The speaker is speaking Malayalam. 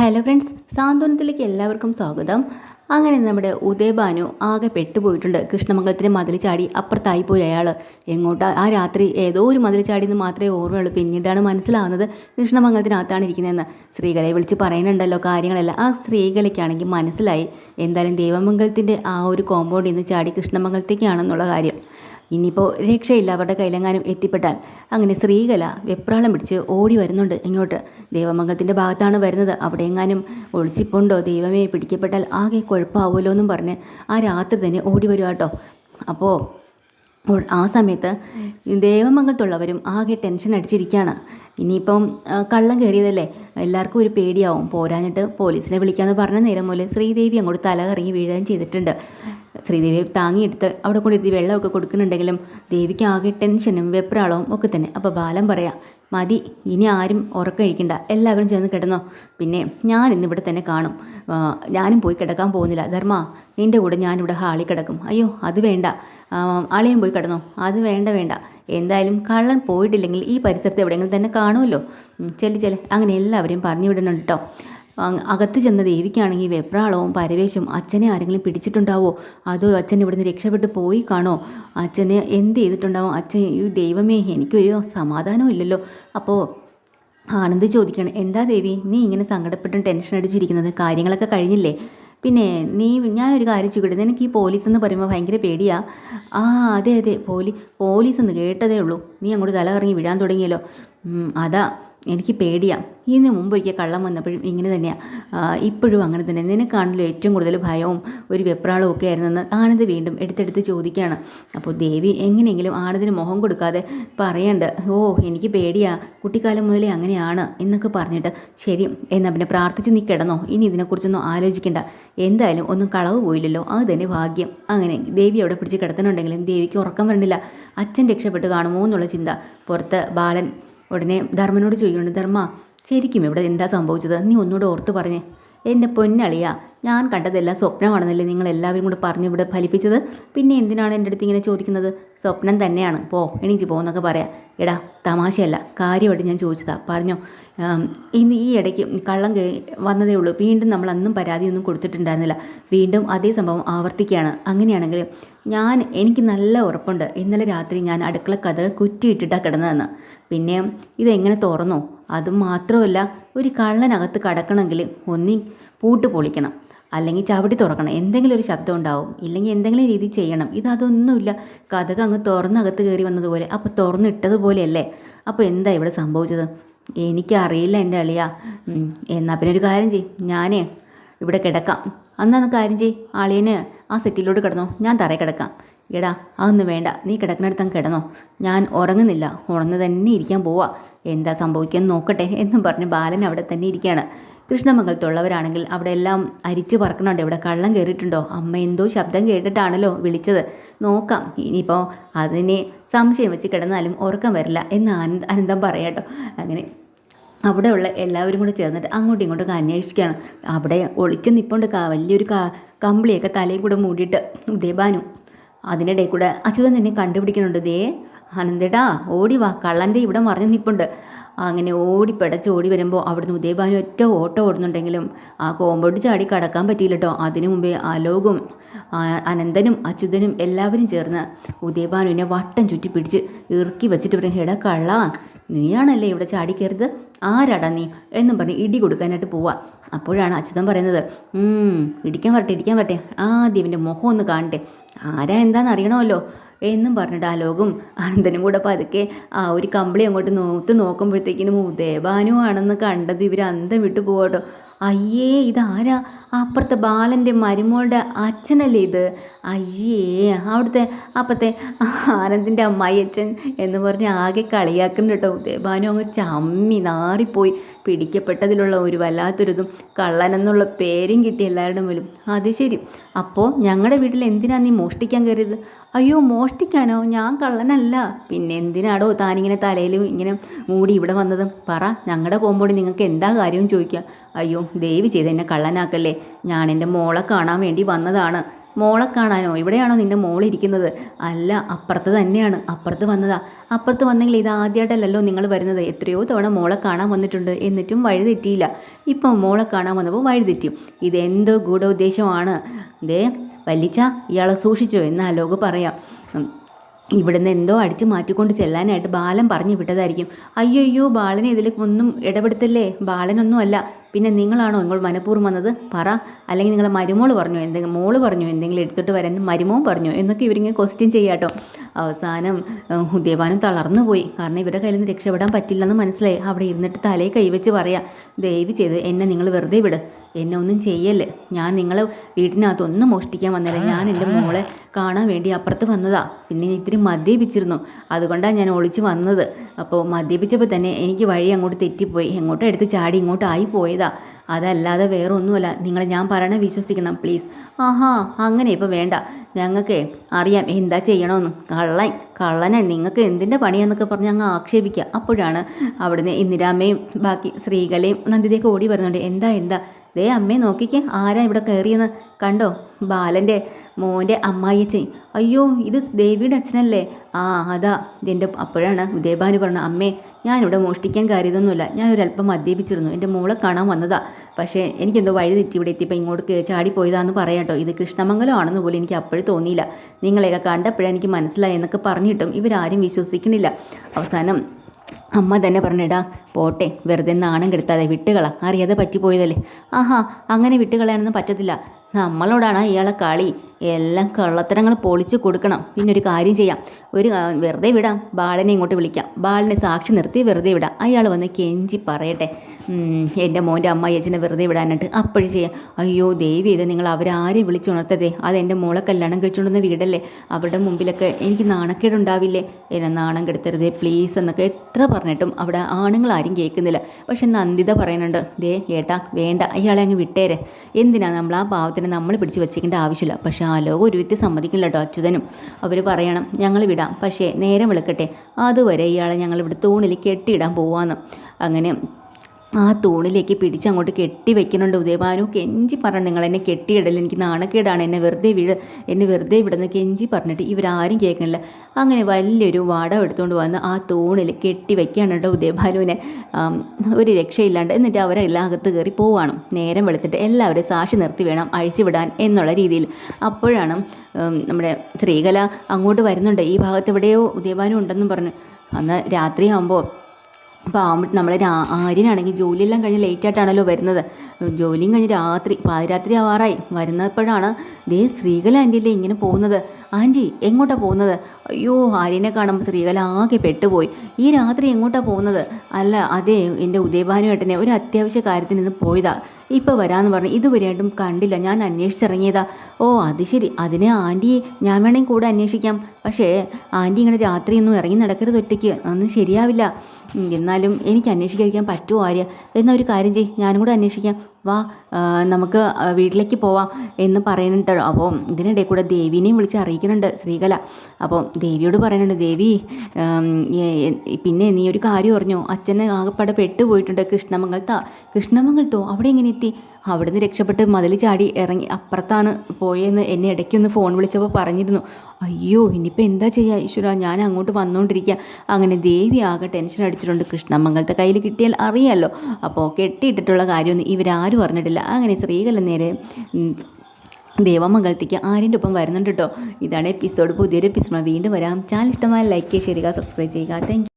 ഹലോ ഫ്രണ്ട്സ് സാന്ത്വനത്തിലേക്ക് എല്ലാവർക്കും സ്വാഗതം. അങ്ങനെ നമ്മുടെ ഉദയഭാനു ആകെ പെട്ടുപോയിട്ടുണ്ട്. കൃഷ്ണമംഗലത്തിന്റെ മതിൽ ചാടി അപ്പുറത്തായി പോയി അയാൾ എങ്ങോട്ടാ? ആ രാത്രി ഏതോ ഒരു മതിൽ ചാടി എന്ന് മാത്രമേ ഓർമ്മയുള്ളൂ. പിന്നീടാണ് മനസ്സിലാവുന്നത് കൃഷ്ണമംഗലത്തിനകത്താണ് ഇരിക്കുന്നതെന്ന്. സ്ത്രീകളെ വിളിച്ച് പറയുന്നുണ്ടല്ലോ കാര്യങ്ങളെല്ലാം. ആ സ്ത്രീകളൊക്കെയാണെങ്കിൽ മനസ്സിലായി. എന്തായാലും ദേവമംഗലത്തിന്റെ ആ ഒരു കോമ്പൗണ്ടിൽ നിന്ന് ചാടി കൃഷ്ണമംഗലത്തേക്കാണെന്നുള്ള കാര്യം. ഇനിയിപ്പോൾ രക്ഷയില്ല അവരുടെ കയ്യിലെങ്ങാനും എത്തിപ്പെട്ടാൽ. അങ്ങനെ ശ്രീകല വെപ്രാളം പിടിച്ച് ഓടി വരുന്നുണ്ട് ഇങ്ങോട്ട്. ദേവമംഗലത്തിന്റെ ഭാഗത്താണ് വരുന്നത്. അവിടെ എങ്ങാനും ഒളിച്ചിപ്പുണ്ടോ? ദൈവമേ പിടിക്കപ്പെട്ടാൽ ആകെ കുഴപ്പമാവുമല്ലോ എന്നും പറഞ്ഞ് ആ രാത്രി തന്നെ ഓടി വരുവാട്ടോ അപ്പോൾ അപ്പോൾ ആ സമയത്ത് ദേവമംഗലത്തുള്ളവരും ആകെ ടെൻഷൻ അടിച്ചിരിക്കുകയാണ്. ഇനിയിപ്പം കള്ളം കയറിയതല്ലേ? എല്ലാവർക്കും ഒരു പേടിയാവും. പോരാഞ്ഞിട്ട് പോലീസിനെ വിളിക്കാമെന്ന് പറഞ്ഞ നേരം പോലെ ശ്രീദേവി അങ്ങോട്ട് തല കറങ്ങി വീഴുകയും ചെയ്തിട്ടുണ്ട്. ശ്രീദേവിയെ താങ്ങിയെടുത്ത് അവിടെ കൊണ്ടിരുത്തി വെള്ളമൊക്കെ കൊടുക്കുന്നുണ്ടെങ്കിലും ദേവിക്ക് ആകെ ടെൻഷനും വെപ്രാളവും ഒക്കെ തന്നെ. അപ്പോൾ ബാലം പറയാം മതി ഇനി ആരും ഉറക്കഴിക്കണ്ട എല്ലാവരും ചെന്ന് കിടന്നോ. പിന്നെ ഞാൻ ഇന്നിവിടെ തന്നെ കാണും. ഞാനും പോയി കിടക്കാൻ പോകുന്നില്ല. ധർമ്മ നിന്റെ കൂടെ ഞാനിവിടെ ഹാളി കിടക്കും. അയ്യോ അത് വേണ്ട. അളിയും പോയി കിടന്നോ. അത് വേണ്ട വേണ്ട. എന്തായാലും കള്ളൻ പോയിട്ടില്ലെങ്കിൽ ഈ പരിസരത്ത് എവിടെയെങ്കിലും തന്നെ കാണുമല്ലോ. ചെല്ലി ചെല്ല്. അങ്ങനെ എല്ലാവരെയും പറഞ്ഞു വിടണം കേട്ടോ അകത്ത് ചെന്ന ദേവിക്കാണെങ്കിൽ വെപ്രാളവും പരവേശവും അച്ഛനെ ആരെങ്കിലും പിടിച്ചിട്ടുണ്ടാവോ? അതോ അച്ഛൻ ഇവിടുന്ന് രക്ഷപ്പെട്ട് പോയി കാണോ? അച്ഛനെ എന്ത് ചെയ്തിട്ടുണ്ടാവും? അച്ഛൻ ഈ ദൈവമേ എനിക്കൊരു സമാധാനവും ഇല്ലല്ലോ. അപ്പോൾ ആനന്ദ് ചോദിക്കണം എന്താ ദേവി നീ ഇങ്ങനെ സങ്കടപ്പെട്ടും ടെൻഷൻ അടിച്ചിരിക്കുന്നത്? കാര്യങ്ങളൊക്കെ കഴിഞ്ഞില്ലേ? പിന്നെ നീ ഞാനൊരു കാര്യം ചോദിക്കട്ടെ നിനക്ക് ഈ പോലീസ് എന്ന് പറയുമ്പോൾ ഭയങ്കര പേടിയാ? ആ അതെ അതെ പോലീസ് പോലീസ് എന്ന് കേട്ടതേ ഉള്ളൂ. നീ അങ്ങോട്ട് തല കറങ്ങി വീഴാൻ തുടങ്ങിയല്ലോ. അതാ എനിക്ക് പേടിയാ. ഇതിന് മുമ്പ് ഒരിക്കൽ കള്ളം വന്നപ്പോഴും ഇങ്ങനെ തന്നെയാണ് ഇപ്പോഴും അങ്ങനെ തന്നെ. നിനക്കാണല്ലോ ഏറ്റവും കൂടുതൽ ഭയവും ഒരു വെപ്രാളവും ഒക്കെ ആയിരുന്നെന്ന് ആനന്ദ് വീണ്ടും എടുത്തെടുത്ത് ചോദിക്കുകയാണ് അപ്പോൾ ദേവി എങ്ങനെയെങ്കിലും ആനന്ദിന് മുഖം കൊടുക്കാതെ പറയണ്ട് ഓ എനിക്ക് പേടിയാ. കുട്ടിക്കാലം മുതലേ അങ്ങനെയാണ് എന്നൊക്കെ പറഞ്ഞിട്ട് ശരി എന്നാൽ പിന്നെ പ്രാർത്ഥിച്ച് നീ കിടന്നോ. ഇനി ഇതിനെക്കുറിച്ചൊന്നും ആലോചിക്കണ്ട. എന്തായാലും ഒന്നും കളവ് പോയില്ലല്ലോ. അത് തന്നെ ഭാഗ്യം. അങ്ങനെ ദേവി അവിടെ പിടിച്ച് കിടത്തണുണ്ടെങ്കിലും ദേവിക്ക് ഉറക്കം വരണില്ല. അച്ഛൻ രക്ഷപ്പെട്ട് കാണുമോ എന്നുള്ള ചിന്ത. പുറത്ത് ബാലൻ ഉടനെ ധർമ്മനോട് ചോദിക്കുന്നുണ്ട് ധർമ്മ ശരിക്കും ഇവിടെ എന്താ സംഭവിച്ചത്? നീ ഒന്നുകൂടെ ഓർത്ത് പറഞ്ഞേ. എന്റെ പൊന്നളിയ ഞാൻ കണ്ടതെല്ലാം സ്വപ്നമാണെന്നല്ലേ നിങ്ങൾ എല്ലാവരും കൂടെ പറഞ്ഞ് ഇവിടെ ഫലിപ്പിച്ചത്? പിന്നെ എന്തിനാണ് എന്റെ അടുത്ത് ഇങ്ങനെ ചോദിക്കുന്നത്? സ്വപ്നം തന്നെയാണ്. പോ എനിക്ക് പോകുന്നൊക്കെ പറയാം. എടാ തമാശയല്ല കാര്യമായിട്ട് ഞാൻ ചോദിച്ചതാ. പറഞ്ഞോ. ഇന്ന് ഈ ഇടയ്ക്ക് കള്ളം വന്നതേ ഉള്ളൂ. വീണ്ടും നമ്മൾ അന്നും പരാതിയൊന്നും കൊടുത്തിട്ടുണ്ടായിരുന്നില്ല. വീണ്ടും അതേ സംഭവം ആവർത്തിക്കുകയാണ്. അങ്ങനെയാണെങ്കിൽ ഞാൻ എനിക്ക് നല്ല ഉറപ്പുണ്ട്. ഇന്നലെ രാത്രി ഞാൻ അടുക്കള കഥ കുറ്റിയിട്ടിട്ടാണ് കിടന്നതെന്ന്. പിന്നെ ഇതെങ്ങനെ തുറന്നോ? അതും മാത്രമല്ല ഒരു കള്ളനകത്ത് കടക്കണമെങ്കിൽ ഒന്നി പൂട്ട് പൊളിക്കണം. അല്ലെങ്കിൽ ചവിട്ടി തുറക്കണം. എന്തെങ്കിലും ഒരു ശബ്ദം ഉണ്ടാവും. ഇല്ലെങ്കിൽ എന്തെങ്കിലും രീതി ചെയ്യണം. ഇതതൊന്നുമില്ല കഥക അങ്ങ് തുറന്നകത്ത് കയറി വന്നതുപോലെ. അപ്പോൾ തുറന്നിട്ടതുപോലെയല്ലേ? അപ്പോൾ എന്താ ഇവിടെ സംഭവിച്ചത്? എനിക്കറിയില്ല എന്റെ അളിയ. എന്നാൽ പിന്നെ ഒരു കാര്യം ചെയ്യും. ഞാനേ ഇവിടെ കിടക്കാം. അന്നാ കാര്യം ചെയ് ആളിയന് ആ സെറ്റിലോട്ട് കിടന്നോ. ഞാൻ തറയിൽ കിടക്കാം. എടാ അതൊന്നും വേണ്ട. നീ കിടക്കുന്നിടത്തം കിടന്നോ. ഞാൻ ഉറങ്ങുന്നില്ല. ഉണർന്ന് തന്നെ ഇരിക്കാൻ പോവാ. എന്താ സംഭവിക്കാൻ നോക്കട്ടെ എന്നും പറഞ്ഞ് ബാലൻ അവിടെ തന്നെ ഇരിക്കുകയാണ്. കൃഷ്ണമംഗലത്തുള്ളവരാണെങ്കിൽ അവിടെ എല്ലാം അരിച്ചു പറക്കണുണ്ട്. ഇവിടെ കള്ളം കയറിയിട്ടുണ്ടോ അമ്മ എന്തോ ശബ്ദം കേട്ടിട്ടാണല്ലോ വിളിച്ചത്. നോക്കാം. ഇനിയിപ്പോൾ അതിനെ സംശയം വെച്ച് കിടന്നാലും ഉറക്കം വരില്ല എന്ന് ആനന്ദം പറയാട്ടോ. അങ്ങനെ അവിടെയുള്ള എല്ലാവരും കൂടെ ചേർന്നിട്ട് അങ്ങോട്ടും ഇങ്ങോട്ടും അന്വേഷിക്കുകയാണ്. അവിടെ ഒളിച്ച് നിൽപ്പുണ്ട് വലിയൊരു കമ്പിളിയൊക്കെ തലയും കൂടെ മൂടിയിട്ട്. ദേബാനു അതിനിടയിൽ കൂടെ അച്യുതൻ നിന്നെ കണ്ടുപിടിക്കുന്നുണ്ട്. ദേ ആനന്ദേട്ടാ ഓടി വാ. കള്ളന്റെ ഇവിടെ മറിഞ്ഞ് നിൽപ്പുണ്ട് അങ്ങനെ ഓടി പിടച്ച് ഓടി വരുമ്പോൾ അവിടുന്ന് ഉദയഭാനു ഒറ്റ ഓട്ടം ഓടുന്നുണ്ടെങ്കിലും ആ കോമ്പൗണ്ട് ചാടി കടക്കാൻ പറ്റിയില്ല കേട്ടോ അതിനു മുമ്പേ അലോകും അനന്തനും അച്യുതനും എല്ലാവരും ചേർന്ന് ഉദയഭാനുവിനെ വട്ടം ചുറ്റി പിടിച്ച് ഇറുക്കി വെച്ചിട്ട് പറയും എടാ കള്ള നീയാണല്ലേ ഇവിടെ ചാടി കയറിയത്? ആരാടാ നീ? എന്നും പറഞ്ഞ് ഇടി കൊടുക്കാനായിട്ട് പോവാ. അപ്പോഴാണ് അച്യുതൻ പറയുന്നത് "ഉം, ഇടിക്കാൻ വരട്ടെ ഇടിക്കാൻ വരട്ടെ. ആദ്യം ഇവന്റെ മുഖം ഒന്ന് കാണട്ടെ. ആരാ എന്താണെന്ന് അറിയണമല്ലോ? എന്നും പറഞ്ഞ ഡയലോഗും അനന്തനും കൂടെ പതുക്കെ ആ ഒരു കമ്പിളി അങ്ങോട്ട് നോത്ത് നോക്കുമ്പോഴത്തേക്കിനും ഉദയഭാനു ആണെന്ന് കണ്ടത് ഇവർ അന്തം വിട്ടു പോകട്ടോ അയ്യേ ഇതാരാ? അപ്പുറത്തെ ബാലന്റെ മരുമോളുടെ അച്ഛനല്ലേ ഇത്? അയ്യേ അവിടുത്തെ അപ്പത്തെ ആനന്ദിന്റെ അമ്മായി അച്ഛൻ എന്ന് പറഞ്ഞ് ആകെ കളിയാക്കുന്നു കേട്ടോ. ഉദയഭാനു അങ്ങ് ചമ്മി നാറിപ്പോയി. പിടിക്കപ്പെട്ടതിലുള്ള ഒരു വല്ലാത്തൊരിതും കള്ളനെന്നുള്ള പേരും കിട്ടി എല്ലാവരുടെ മുമ്പിലും അത് ശരി. അപ്പോൾ ഞങ്ങളുടെ വീട്ടിൽ എന്തിനാ നീ മോഷ്ടിക്കാൻ കയറിയത്? അയ്യോ മോഷ്ടിക്കാനോ? ഞാൻ കള്ളനല്ല. പിന്നെ എന്തിനാടോ താനിങ്ങനെ തലയിൽ ഇങ്ങനെ മൂടി ഇവിടെ വന്നത്? പറ ഞങ്ങളുടെ കോമ്പൗണ്ടിൽ നിങ്ങൾക്ക് എന്താ കാര്യവും ചോദിക്കുക അയ്യോ ദയവ് ചെയ്ത് എന്നെ കള്ളനാക്കല്ലേ. ഞാൻ എന്റെ മോളെ കാണാൻ വേണ്ടി വന്നതാണ്. മോളെ കാണാനോ? ഇവിടെയാണോ നിന്റെ മോൾ ഇരിക്കുന്നത്? അല്ല അപ്പുറത്ത് തന്നെയാണ്. അപ്പുറത്ത് വന്നതാ. അപ്പുറത്ത് വന്നെങ്കിൽ ഇത് ആദ്യമായിട്ടല്ലല്ലോ നിങ്ങൾ വരുന്നത്. എത്രയോ തവണ മോളെ കാണാൻ വന്നിട്ടുണ്ട്. എന്നിട്ടും വഴി തെറ്റിയില്ല. ഇപ്പം മോളെ കാണാൻ വന്നപ്പോൾ വഴി തെറ്റി. ഇതെന്തോ ഗൂഢോദ്ദേശമാണ്. ദേ വല്ലിച്ച ഇയാളെ സൂക്ഷിച്ചോ എന്ന് അലോക് പറയാം. ഇവിടുന്ന് എന്തോ അടിച്ചു മാറ്റിക്കൊണ്ട് ചെല്ലാനായിട്ട് ബാലൻ പറഞ്ഞു വിട്ടതായിരിക്കും. അയ്യോ അയ്യോ ബാലനെ ഇതിൽ ഒന്നും ഇടപെടുത്തല്ലേ? ബാലനൊന്നും അല്ല. പിന്നെ നിങ്ങളാണോ ഇങ്ങോട്ട് മനഃപൂർവം വന്നത്? പറ. അല്ലെങ്കിൽ നിങ്ങളെ മരുമോൾ പറഞ്ഞു? എന്തെങ്കിലും മോൾ പറഞ്ഞു? എന്തെങ്കിലും എടുത്തിട്ട് വരാൻ മരുമോൻ പറഞ്ഞു? എന്നൊക്കെ ഇവരിങ്ങനെ ക്വസ്റ്റ്യൻ ചെയ്യാട്ടോ അവസാനം ദേവാനും തളർന്നു പോയി. കാരണം ഇവരുടെ കയ്യിൽ നിന്ന് രക്ഷപ്പെടാൻ പറ്റില്ലെന്ന് മനസ്സിലായി. അവിടെ ഇരുന്നിട്ട് തലയിൽ കൈവച്ച് പറയാം. ദയവ് ചെയ്ത് എന്നെ നിങ്ങൾ വെറുതെ വിട്. എന്നെ ഒന്നും ചെയ്യല്ലേ? ഞാൻ നിങ്ങളെ വീട്ടിനകത്ത് ഒന്നും മോഷ്ടിക്കാൻ വന്നില്ല. ഞാൻ എന്റെ മോളെ കാണാൻ വേണ്ടി അപ്പുറത്ത് വന്നതാ. പിന്നെ ഇത്തിരി മദ്യപിച്ചിരുന്നു. അതുകൊണ്ടാണ് ഞാൻ ഒളിച്ച് വന്നത്. അപ്പോൾ മദ്യപിച്ചപ്പോൾ തന്നെ എനിക്ക് വഴി അങ്ങോട്ട് തെറ്റിപ്പോയി. എങ്ങോട്ടും എടുത്ത് ചാടി ഇങ്ങോട്ടായി പോയതാ. അതല്ലാതെ വേറെ ഒന്നുമല്ല നിങ്ങൾ ഞാൻ പറയണ വിശ്വസിക്കണം പ്ലീസ് ആഹാ അങ്ങനെ ഇപ്പോൾ വേണ്ട. ഞങ്ങൾക്ക് അറിയാം എന്താ ചെയ്യണമെന്ന്. കള്ളൻ കള്ളനെ. നിങ്ങൾക്ക് എന്തിന്റെ പണിയാന്നൊക്കെ പറഞ്ഞ് അങ്ങ് ആക്ഷേപിക്കുക. അപ്പോഴാണ് അവിടുന്ന് ഇന്ദിരാമ്മയും ബാക്കി ശ്രീകലയും നന്ദിതയൊക്കെ ഓടി വരുന്നുണ്ട്. എന്താ എന്താ? ദേ അമ്മയെ നോക്കിക്കേ ആരാ ഇവിടെ കയറിയെന്ന്. കണ്ടോ ബാലന്റെ മോന്റെ അമ്മായിയച്ഛൻ. അയ്യോ ഇത് ദേവിയുടെ അച്ഛനല്ലേ? ആ അതാ ഇതെന്റെ അപ്പോഴാണ് ഉദയഭാനു പറഞ്ഞ അമ്മേ ഞാനിവിടെ മോഷ്ടിക്കാൻ കയറിയതൊന്നുമില്ല ഞാനൊരല്പം മദ്യപിച്ചിരുന്നു. എന്റെ മോളെ കാണാൻ വന്നതാ. പക്ഷേ എനിക്കെന്തോ വഴി തെറ്റി ഇവിടെ എത്തിയപ്പോൾ ഇങ്ങോട്ട് ചാടി ചാടിപ്പോയതാന്ന് പറയാട്ടോ കേട്ടോ. ഇത് കൃഷ്ണമംഗലം ആണെന്ന് പോലും എനിക്ക് അപ്പോഴും തോന്നിയില്ല. നിങ്ങളെയൊക്കെ കണ്ടപ്പോഴെനിക്ക് മനസ്സിലായി എന്നൊക്കെ പറഞ്ഞിട്ടും ഇവരാരും വിശ്വസിക്കണില്ല. അവസാനം അമ്മ തന്നെ പറഞ്ഞിടാ പോട്ടെ വെറുതെ നാണം കെടുത്താതെ വിട്ടുകള അറിയാതെ പറ്റിപ്പോയതല്ലേ? ആഹാ അങ്ങനെ വിട്ടുകളയാനൊന്നും പറ്റത്തില്ല. നമ്മളോടാണ് ഇയാളെ കളി. എല്ലാം കള്ളത്തരങ്ങൾ പൊളിച്ചു കൊടുക്കണം. പിന്നെ ഒരു കാര്യം ചെയ്യാം. ഒരു വെറുതെ വിടാം. ബാലനെ ഇങ്ങോട്ട് വിളിക്കാം. ബാലിനെ സാക്ഷി നിർത്തി വെറുതെ വിടാം. അയാൾ വന്ന് കെഞ്ചി പറയട്ടെ. എന്റെ മോന്റെ അമ്മ ചേച്ചിനെ വെറുതെ വിടാനായിട്ട് അപ്പോഴും ചെയ്യാം. അയ്യോ ദേവി ഇത് നിങ്ങൾ അവരാരെയും വിളിച്ചുണർത്തതേ അത് എന്റെ മോളെ കല്യാണം കഴിച്ചുകൊണ്ടുവന്ന വീടല്ലേ? അവരുടെ മുമ്പിലൊക്കെ എനിക്ക് നാണക്കേടുണ്ടാവില്ലേ? എന്നെ നാണം കെടുത്തരുതേ പ്ലീസ് എന്നൊക്കെ എത്ര പറഞ്ഞിട്ടും അവിടെ ആണുങ്ങളാരും കേൾക്കുന്നില്ല. പക്ഷെ നന്ദിത പറയുന്നുണ്ട് ദേ ഏട്ടാ വേണ്ട അയാളെ അങ്ങ് വിട്ടേരെ. എന്തിനാ നമ്മൾ ആ പാവത്തിനെ നമ്മൾ പിടിച്ച് വെച്ചേക്കേണ്ട ആവശ്യമില്ല. പക്ഷേ ആ ഒരു വ്യക്തി സമ്മതിക്കില്ല കേട്ടോ അച്യുതനും. അവർ പറയണം ഞങ്ങൾ വിടാം. പക്ഷേ നേരം വിളക്കട്ടെ. അതുവരെ ഇയാളെ ഞങ്ങൾ ഇവിടെ തൂണിൽ കെട്ടിയിടാൻ പോവാന്ന്. അങ്ങനെ ആ തൂണിലേക്ക് പിടിച്ചങ്ങോട്ട് കെട്ടി വെക്കുന്നുണ്ട്. ഉദയഭാനു കെഞ്ചി പറഞ്ഞു നിങ്ങൾ എന്നെ കെട്ടിയിടൽ എനിക്ക് നാണക്കേടാണ്. എന്നെ വെറുതെ വീട് എന്നെ വെറുതെ വിടുന്ന കെഞ്ചി പറഞ്ഞിട്ട് ഇവരാരും കേൾക്കണില്ല അങ്ങനെ വലിയൊരു വാട എടുത്തുകൊണ്ട് വന്ന് ആ തൂണിൽ കെട്ടി വെക്കുകയാണ് കേട്ടോ ഉദയഭാനുവിനെ ഒരു രക്ഷയില്ലാണ്ട് എന്നിട്ട് അവരെല്ലാം അകത്ത് കയറി പോവാണ്. നേരം വെളുത്തിട്ട് എല്ലാവരും സാക്ഷി നിർത്തി വേണം അഴിച്ചുവിടാൻ എന്നുള്ള രീതിയിൽ. അപ്പോഴാണ് നമ്മുടെ ശ്രീകല അങ്ങോട്ട് വരുന്നുണ്ട്. ഈ ഭാഗത്ത് എവിടെയോ ഉദയഭാനു ഉണ്ടെന്നും പറഞ്ഞു. അന്ന് രാത്രിയാകുമ്പോൾ അപ്പോൾ നമ്മൾ ആര്യനാണെങ്കിൽ ജോലിയെല്ലാം കഴിഞ്ഞ് ലേറ്റായിട്ടാണല്ലോ വരുന്നത്. ജോലിയും കഴിഞ്ഞ് രാത്രി പാതിരാത്രി ആവാറായി. വരുന്നപ്പോഴാണ് ദേ ശ്രീകല ആന്റിയല്ലേ ഇങ്ങനെ പോകുന്നത്. ആന്റി എങ്ങോട്ടാണ് പോകുന്നത്? അയ്യോ ആര്യനെ കാണുമ്പോൾ ശ്രീകല ആകെ പെട്ടുപോയി. ഈ രാത്രി എങ്ങോട്ടാണ് പോകുന്നത്? അല്ല അതെ എന്റെ ഉദയഭാനു ഏട്ടനെ ഒരു അത്യാവശ്യ കാര്യത്തിന് ഇന്ന് പോയതാ. ഇപ്പോൾ വരാമെന്ന് പറഞ്ഞു ഇതുവരെയായിട്ടും കണ്ടില്ല. ഞാൻ അന്വേഷിച്ചിറങ്ങിയതാ. ഓ അത് ശരി. അതിന് ആന്റി ഞാൻ വേണമെങ്കിൽ കൂടെ അന്വേഷിക്കാം. പക്ഷേ ആന്റി ഇങ്ങനെ രാത്രിയൊന്നും ഇറങ്ങി നടക്കരുത് ഒറ്റയ്ക്ക്. ഒന്നും ശരിയാവില്ല. എന്നാലും എനിക്ക് അന്വേഷിക്കാതിരിക്കാൻ പറ്റുമോ ആര്യ? എന്നാൽ ഒരു കാര്യം ചെയ്യ്. ഞാനും കൂടെ അന്വേഷിക്കാം. വാ നമുക്ക് വീട്ടിലേക്ക് പോവാം എന്ന് പറയുന്നുണ്ട്. അപ്പോൾ ഇതിനിടെ കൂടെ ദേവീനെയും വിളിച്ച് അറിയിക്കുന്നുണ്ട് ശ്രീകല. അപ്പോൾ ദേവിയോട് പറയുന്നുണ്ട് ദേവി പിന്നെ നീ ഒരു കാര്യം അറിഞ്ഞോ? അച്ഛനെ ആകെപ്പാടെ പെട്ടുപോയിട്ടുണ്ട് കൃഷ്ണമംഗലത്താ കൃഷ്ണമംഗലത്തോ അവിടെ എങ്ങനെ എത്തി? അവിടുന്ന് രക്ഷപ്പെട്ട് മതിൽ ചാടി ഇറങ്ങി അപ്പുറത്താണ് പോയെന്ന് എന്നെ ഇടയ്ക്കൊന്ന് ഫോൺ വിളിച്ചപ്പോൾ പറഞ്ഞിരുന്നു. അയ്യോ ഇനിയിപ്പോൾ എന്താ ചെയ്യുക ഈശ്വര? ഞാൻ അങ്ങോട്ട് വന്നുകൊണ്ടിരിക്കുക അങ്ങനെ ദേവി ആകെ ടെൻഷൻ അടിച്ചിട്ടുണ്ട്. കൃഷ്ണമംഗലത്തെ കയ്യിൽ കിട്ടിയാൽ അറിയാമല്ലോ അപ്പോൾ കെട്ടിയിട്ടിട്ടുള്ള കാര്യമൊന്നും ഇവരാരും അറിഞ്ഞിട്ടില്ല. അങ്ങനെ സ്ത്രീകളെ നേരെ ദേവമംഗലത്തേക്ക് ആര്യന്റെ ഒപ്പം വരുന്നുണ്ട് കേട്ടോ ഇതാണ് എപ്പിസോഡ് പുതിയൊരു എപ്പിസോഡ് വീണ്ടും വരാം. ചാനൽ ഇഷ്ടമായ ലൈക്ക് ചെയ്യുക സബ്സ്ക്രൈബ് ചെയ്യുക. താങ്ക്